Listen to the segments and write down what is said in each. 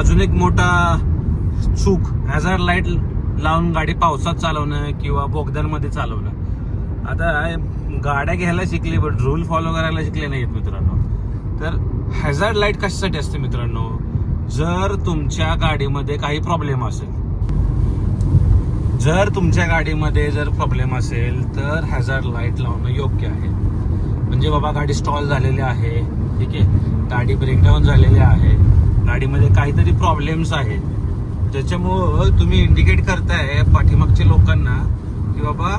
अजून एक मोठा चूक. हॅझार्ड लाइट लावून गाडी पावसात चालवणं किंवा बोगद्यांमध्ये चालवणं. आता गाड्या घ्यायला शिकले बट रूल फॉलो करायला शिकले नाहीत मित्रांनो. तर हॅझार्ड लाइट कशासाठी असते मित्रांनो? जर तुमच्या गाडीमध्ये काही प्रॉब्लेम असेल जर तुमच्या गाडीमध्ये जर प्रॉब्लेम असेल तर हॅझार्ड लाइट लावणं योग्य आहे. म्हणजे बाबा गाडी स्टॉल झालेली आहे ठीक आहे? गाडी ब्रेकडाऊन झालेली आहे. गाडीमध्ये काहीतरी प्रॉब्लेम्स आहेत. ज्याच्यामुळं तुम्ही इंडिकेट करताय पाठीमागच्या लोकांना की बाबा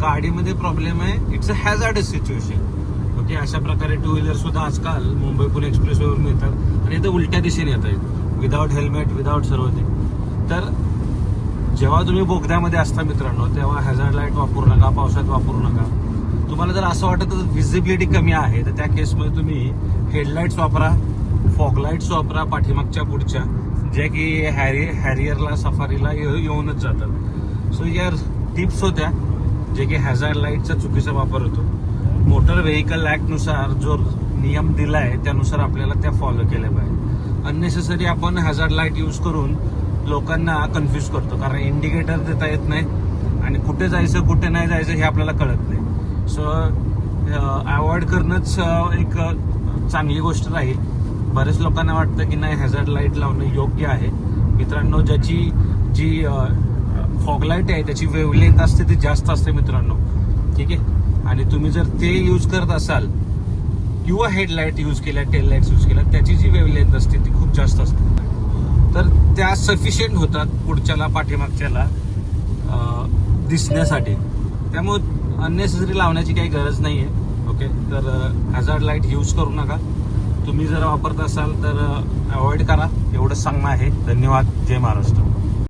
गाडीमध्ये प्रॉब्लेम आहे. It's a hazard situation okay अशा प्रकारे टू व्हीलर सुद्धा आजकाल मुंबई पुणे एक्सप्रेसवेवर मिळतात. आणि ते उलट्या दिशेने येत आहेत. विदाऊट हेल्मेट विदाऊट सर्व ते. तर जेव्हा तुम्ही बोगद्यामध्ये असता मित्रांनो तेव्हा हॅझार्ड लाइट वापरू नका पावसात वापरू नका. तुम्हाला जर असं वाटत विजिबिलिटी कमी आहे. तर त्या केसमध्ये तुम्ही हेडलाईट्स वापरा. फॉगलाईट्स वापरा पाठीमागच्या पुढच्या ज्या की हॅरी हॅरियरला सफारीला येऊनच जातात. सो या टिप्स होत्या जे की हॅझार्ड लाईटचा चुकीचा वापर होतो. मोटर व्हेकल ॲक्टनुसार जो नियम दिला आहे त्यानुसार आपल्याला त्या फॉलो केल्या पाहिजे अननेसेसरी आपण हॅझार्ड लाइट यूज करून लोकांना कन्फ्यूज करतो कारण इंडिकेटर देता येत नाही आणि कुठे जायचं कुठे नाही जायचं हे आपल्याला कळत नाही. सो अवॉइड करणंच एक चांगली गोष्ट राहील. बरेच लोकांना वाटतं की नाही हॅझार्ड लाइट लावणं योग्य आहे. मित्रांनो ज्याची जी फॉग लाइट आहे त्याची वेवलेंथ असते ती जास्त असते मित्रांनो. ठीक आहे? आणि तुम्ही जर ते यूज करत असाल किंवा हेडलाईट यूज केल्या टेल लाईट्स यूज केल्या त्याची जी वेवलेंथ असते ती खूप जास्त असते. तर त्या सफिशियंट होतात पुढच्याला पाठीमागच्याला दिसण्यासाठी. त्यामुळे अननेसेसरी लावण्याची काही गरज नाही आहे ओके तर हॅझार्ड लाइट यूज करू नका. तुम्ही जर वापरत असाल तर अवॉइड करा. एवढंच सांगणं आहे. धन्यवाद. जय महाराष्ट्र.